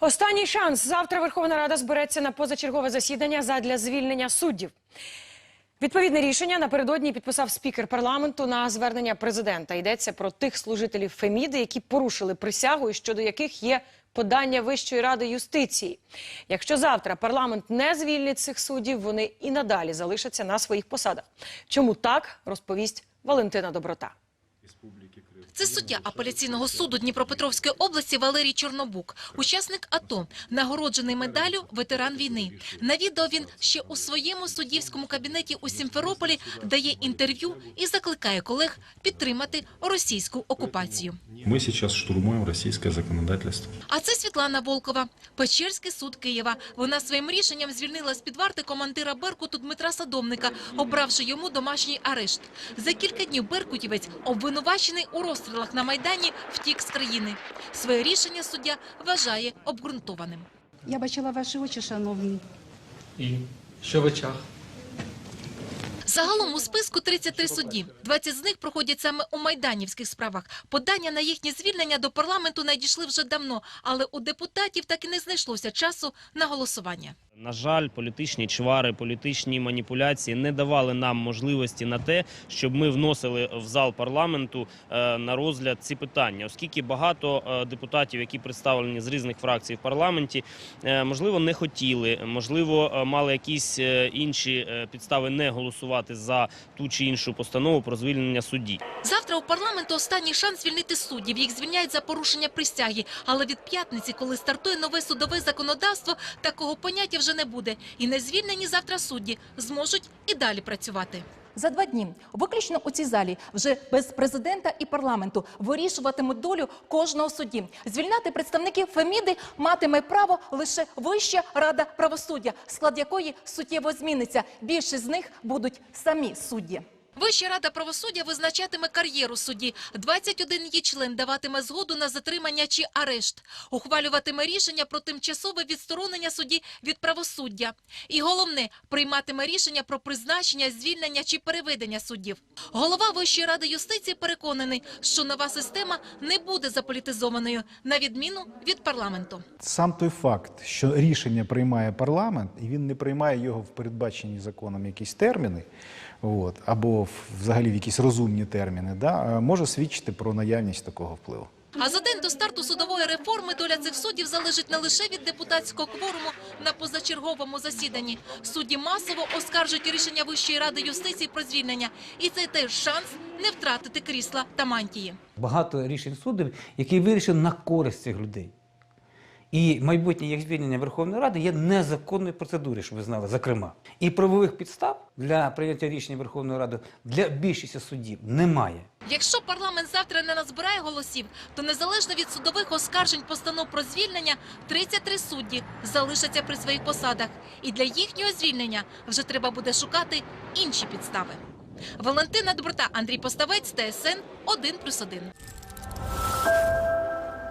Останній шанс. Завтра Верховна Рада збереться на позачергове засідання задля звільнення суддів. Відповідне рішення напередодні підписав спікер парламенту на звернення президента. Йдеться про тих служителів Феміди, які порушили присягу і щодо яких є подання Вищої ради юстиції. Якщо завтра парламент не звільнить цих суддів, вони і надалі залишаться на своїх посадах. Чому так розповість Валентина Доброта. Це суддя апеляційного суду Дніпропетровської області Валерій Чорнобук, учасник АТО, нагороджений медаллю ветеран війни. На відео він ще у своєму суддівському кабінеті у Сімферополі дає інтерв'ю і закликає колег підтримати російську окупацію. Мы сейчас штурмуем российское законодательство. А це Світлана Волкова, Печерський суд Києва. Вона своїм рішенням звільнила з під варти командира Беркуту Дмитра Садовника, обравши йому домашній арешт. За кілька днів Беркутівець, обвинувачений у розстрілах на Майдані, втік з країни. Своє рішення суддя вважає обґрунтованим. Я бачила ваші очі, шановні. І що в очах? Загалом у списку 33 судді. 20 з них проходять саме у майданівських справах. Подання на їхнє звільнення до парламенту надійшли вже давно, але у депутатів так і не знайшлося часу на голосування. На жаль, політичні чвари, політичні маніпуляції не давали нам можливості на те, щоб ми вносили в зал парламенту е, на розгляд ці питання, оскільки багато е, депутатів, які представлені з різних фракцій в парламенті, е, можливо, не хотіли, можливо, мали якісь інші підстави не голосувати за ту чи іншу постанову про звільнення судді. Завтра у парламенту останній шанс звільнити суддів. Їх звільняють за порушення присяги. Але від п'ятниці, коли стартує нове судове законодавство, такого поняття вже не буде. І не звільнені завтра судді зможуть і далі працювати. За два дні виключно у цій залі вже без президента і парламенту вирішуватимуть долю кожного судді. Звільняти представників Феміди матиме право лише Вища рада правосуддя, склад якої суттєво зміниться. Більшість з них будуть самі судді. Вища рада правосуддя визначатиме кар'єру судді. 21 її член даватиме згоду на затримання чи арешт. Ухвалюватиме рішення про тимчасове відсторонення судді від правосуддя. І головне, прийматиме рішення про призначення, звільнення чи переведення суддів. Голова Вищої ради юстиції переконаний, що нова система не буде заполітизованою, на відміну від парламенту. Сам той факт, що рішення приймає парламент, і він не приймає його в передбачені законом якісь терміни, або в- взагалі в якісь розумні терміни, да, е, може свідчити про наявність такого впливу. А за день до старту судової реформи доля цих суддів залежить не лише від депутатського кворуму на позачерговому засіданні. Судді масово оскаржують рішення Вищої ради юстиції про звільнення. І це теж шанс не втратити крісла та мантії. багато рішень судів, які вирішені на користь цих людей. І майбутнє їх звільнення Верховної Ради є незаконною процедурою, щоб ви знали, зокрема. І правових підстав для прийняття рішення Верховної Ради для більшості суддів немає. Якщо парламент завтра не назбирає голосів, то незалежно від судових оскаржень постанов про звільнення, 33 судді залишаться при своїх посадах. І для їхнього звільнення вже треба буде шукати інші підстави. Валентина Доброта, Андрій Поставець, ТСН 1+,1.